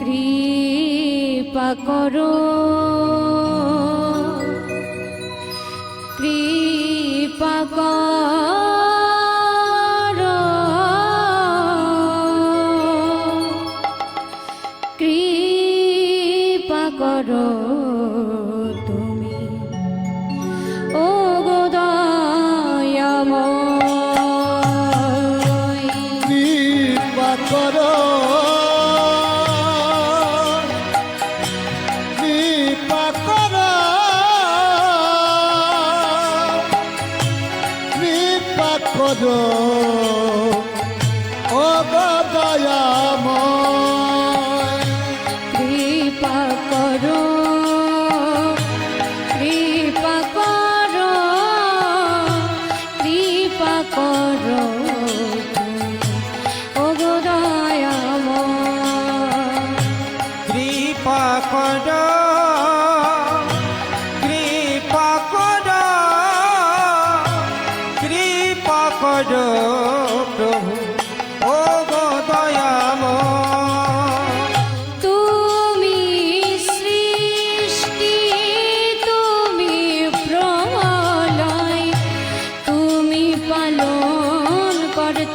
কৃপা করো। কৃপা করো। কৃপা করো। করো ও দয়াময়। কৃপা করো কৃপা করো কৃপা করো। ও গো দয়াময়। কৃপা কর।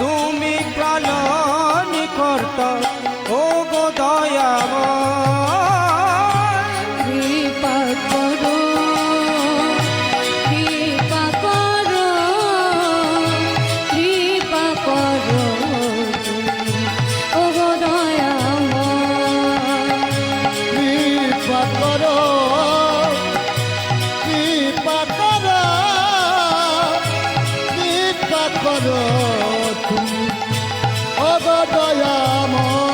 তুমি প্রলয় নিকর্ত ও গো দয়াময়। করো তুমি? অগ দয়াময়